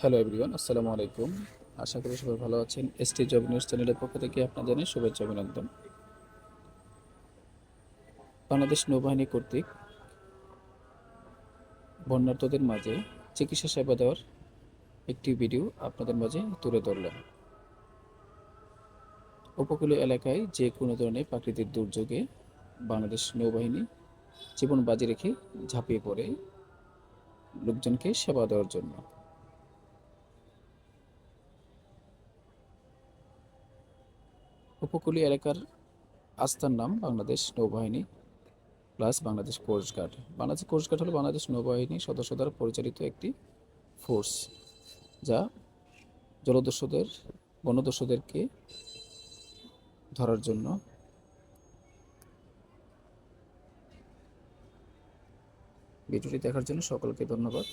Hello everyone, আসসালামু আলাইকুম। আশা করি সবাই ভালো আছেন। এসটি জব নিউজ চ্যানেলের পক্ষ থেকে আপনাদের জানাই শুভেচ্ছা অভিনন্দন। বাংলাদেশ নৌবাহিনী কর্তৃক বন্যার্থদের মাঝে চিকিৎসা সেবা দেওয়ার একটি ভিডিও আপনাদের মাঝে তুলে ধরলাম। উপকূলীয় এলাকায় যে কোনো ধরনের প্রাকৃতিক দুর্যোগে বাংলাদেশ নৌবাহিনী জীবন বাজি রেখে ঝাঁপিয়ে পড়ে লোকজনকে সেবা দেওয়ার জন্য। উপকূলীয় এলাকার আস্থার নাম বাংলাদেশ নৌবাহিনী plus Bangladesh coast guard Bangladesh coast guard হলো বাংলাদেশ নৌবাহিনী সদস্য দ্বারা পরিচালিত একটি ফোর্স যা জলদস্যুদের বনদস্যুদেরকে ধরার জন্য ভিডিওটি দেখার জন্য সকলকে ধন্যবাদ।